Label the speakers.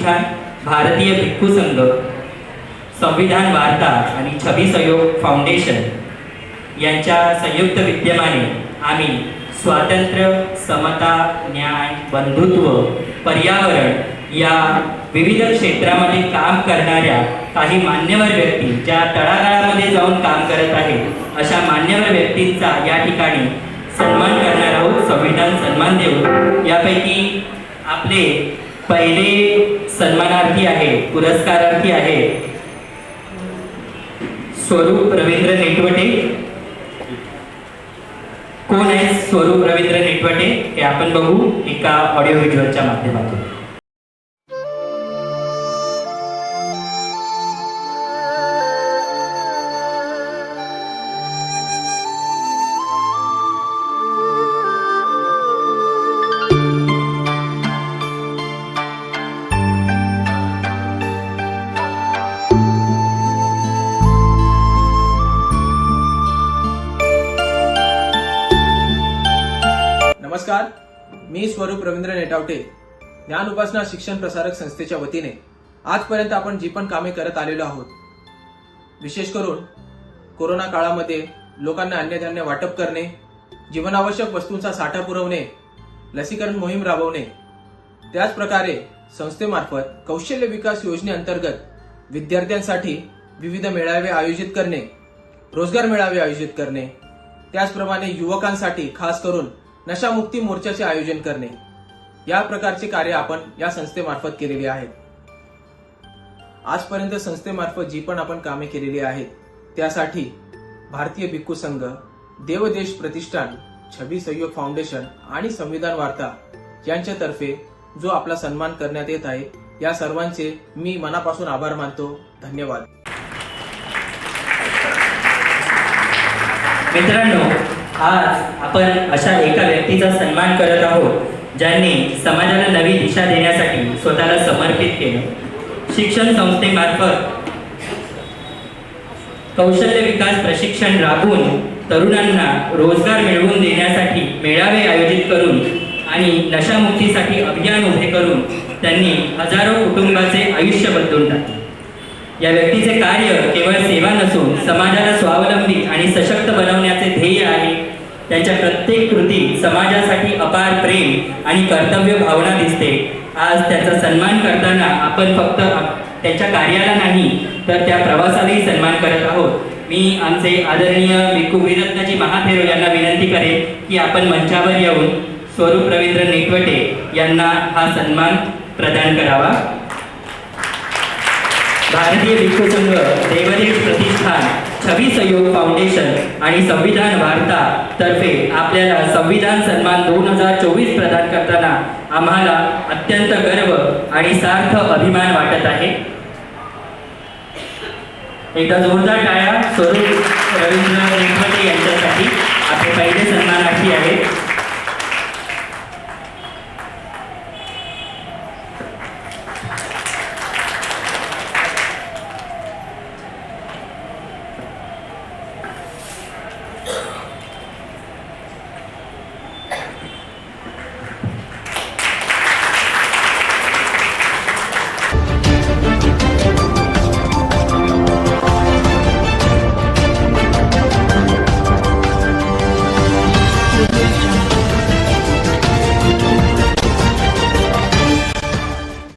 Speaker 1: प्रतिष्ठान भारतीय भिक्खू संघ संविधान वार्ता आणि छबी सहयोग फाउंडेशन यांच्या संयुक्त विद्यमाने आम्ही स्वातंत्र्य समता न्याय बंधुत्व पर्यावरण या विविध क्षेत्रामध्ये काम करणाऱ्या काही मान्यवर व्यक्ती ज्या तळागाळामध्ये जाऊन काम करत आहेत अशा मान्यवर व्यक्तींचा या ठिकाणी सन्मान करणार आहोत. संविधान सन्मान देऊ यापैकी आपले पहिले सन्मानार्थी आहे पुरस्कारार्थी आहे. स्वरूप रवींद्र नेटवटे. कोण आहे स्वरूप रवींद्र नेटवटे? हे आपण बघू एका ऑडिओ व्हिज्युअलच्या माध्यमातून.
Speaker 2: नमस्कार. मी स्वरूप रवींद्र नेटावटे ज्ञान उपासना शिक्षण प्रसारक संस्थेच्या वतीने आजपर्यंत आपण जी पण कामे करत आलेलो आहोत विशेष करून कोरोना काळामध्ये लोकांना अन्नधान्य वाटप करणे जीवनावश्यक वस्तूंचा साठा पुरवणे लसीकरण मोहीम राबवणे त्याचप्रकारे संस्थेमार्फत कौशल्य विकास योजनेअंतर्गत विद्यार्थ्यांसाठी विविध मेळावे आयोजित करणे रोजगार मेळावे आयोजित करणे त्याचप्रमाणे युवकांसाठी खास करून नशामुक्ती मोर्चाचे आयोजन करणे. या प्रकारचे कार्य आपण या संस्थेमार्फत केलेले आहेत. आजपर्यंत संस्थेमार्फत जी पण आपण कामे केलेली आहेत त्यासाठी भारतीय भिक्खू संघ देवदेश प्रतिष्ठान छबी सहयोग फाउंडेशन आणि संविधान वार्ता यांच्यातर्फे जो आपला सन्मान करण्यात येत आहे या सर्वांचे मी मनापासून आभार मानतो. धन्यवाद.
Speaker 1: मित्रांनो आज आपण अशा एका व्यक्तीचा सन्मान करत आहोत ज्यांनी समाजाला नवी दिशा देण्यासाठी स्वतःला समर्पित केलं. शिक्षण संस्थेमार्फत कौशल्य विकास प्रशिक्षण राबवून तरुणांना रोजगार मिळवून देण्यासाठी मेळावे आयोजित करून आणि नशामुक्तीसाठी अभियान उभे करून त्यांनी हजारो कुटुंबाचे आयुष्य बदलून टाकले. या व्यक्तीचे कार्य केवळ सेवा नसून समाजाला स्वावलंबी आणि सशक्त बनवण्याचे ध्येय आहे. त्यांच्या प्रत्येक कृतीत समाजासाठी अपार प्रेम आणि कर्तव्य भावना दिसते. आज त्याचा सन्मान करताना आपण फक्त त्याच्या कार्याला नाही तर त्या प्रवासालाही सन्मान करत आहोत. मी आमचे आदरणीय विकू विरत्नजी महाथेरो यांना विनंती करेन की आपण मंचावर येऊन स्वरूप रवींद्र नेटवटे यांना हा सन्मान प्रदान करावा. भारतीय भिक्खू संघ प्रतिष्ठान छवी सहयोग फाउंडेशन आणि संविधान वार्ता तर्फे आपल्याला संविधान सन्मान दोन हजार चोवीस प्रदान करताना आम्हाला अत्यंत गर्व आणि सार्थ अभिमान वाटत आहे. एकदा जोरदार टाळ्या स्वरूप रवींद्र यांच्यासाठी आपले पहिले